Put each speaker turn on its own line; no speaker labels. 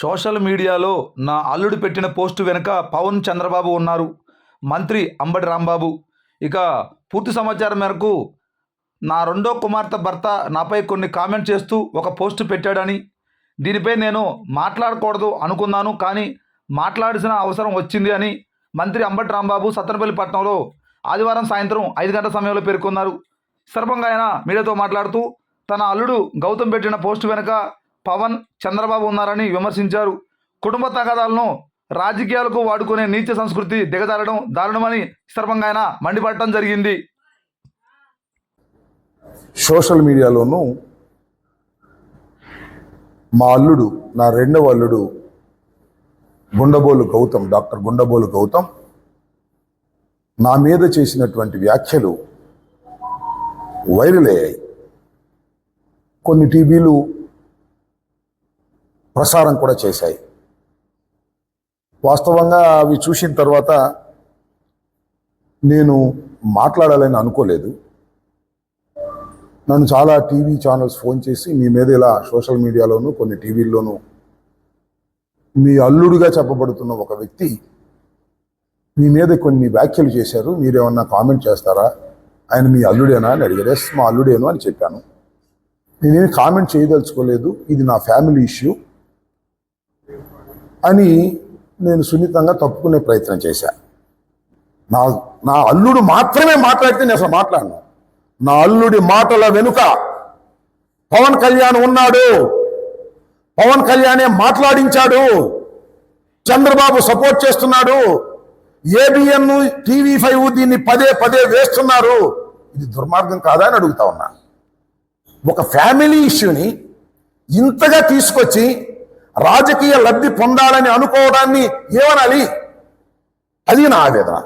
Social మీడియాలో నా అల్లుడు పెట్టిన పోస్టు వెనుక పవన్ చంద్రబాబు ఉన్నారు. మంత్రి అంబటి రాంబాబు. ఇక పూర్తి సమాచారం మేరకు నా రెండో కుమార్తె భర్త నాపై కొన్ని కామెంట్ చేస్తూ ఒక పోస్టు పెట్టాడని. దీనిపై నేను మాట్లాడకూడదు అనుకున్నాను కానీ మాట్లాడాల్సిన అవసరం వచ్చింది అని మంత్రి అంబటి రాంబాబు సత్తనపల్లి పట్టణంలో ఆదివారం సాయంత్రం ఐదు గంటల సమయంలో పేర్కొన్నారు. సందర్భంగా ఆయన మీడియాతో మాట్లాడుతూ తన అల్లుడు గౌతమ్ పెట్టిన పోస్టు వెనుక పవన్ చంద్రబాబు ఉన్నారని విమర్శించారు. కుటుంబ తగాదాలను రాజకీయాలకు వాడుకునే నీచ సంస్కృతి దిగజారడం దారుణమని సందర్భంగా ఆయన మండిపడటం జరిగింది.
సోషల్ మీడియాలోనూ మా అల్లుడు నా రెండవ అల్లుడు గుండబోలు గౌతమ్ డాక్టర్ గుండబోలు గౌతమ్ నా మీద చేసినటువంటి వ్యాఖ్యలు వైరల్ అయ్యాయి. కొన్ని టీవీలు ప్రసారం కూడా చేశాయి. వాస్తవంగా అవి చూసిన తర్వాత నేను మాట్లాడాలని అనుకోలేదు. నన్ను చాలా టీవీ ఛానల్స్ ఫోన్ చేసి మీ మీద ఇలా సోషల్ మీడియాలోను కొన్ని టీవీల్లోనూ మీ అల్లుడుగా చెప్పబడుతున్న ఒక వ్యక్తి మీ మీద కొన్ని వ్యాఖ్యలు చేశారు. మీరేమన్నా కామెంట్ చేస్తారా? ఆయన మీ అల్లుడేనా అని అడిగారు. ఎస్ మా అల్లుడేను అని చెప్పాను. నేనేమి కామెంట్ చేయదలుచుకోలేదు. ఇది నా ఫ్యామిలీ ఇష్యూ. అని నేను సున్నితంగా తప్పుకునే ప్రయత్నం చేశాను నా నా అల్లుడు మాత్రమే మాట్లాడితే నేను అసలు మాట్లాడను. నా అల్లుడి మాటల వెనుక పవన్ కళ్యాణ్ ఉన్నాడు. పవన్ కళ్యాణే మాట్లాడించాడు. చంద్రబాబు సపోర్ట్ చేస్తున్నాడు. ఏబిఎన్ టీవీ ఫైవ్ దీన్ని పదే పదే వేస్తున్నారు. ఇది దుర్మార్గం కాదా అని అడుగుతా ఉన్నా. ఒక ఫ్యామిలీ ఇష్యూని ఇంతగా తీసుకొచ్చి రాజకీయ లబ్ధి పొందాలని అనుకోవడాన్ని ఏమనాలి? అది నా ఆవేదన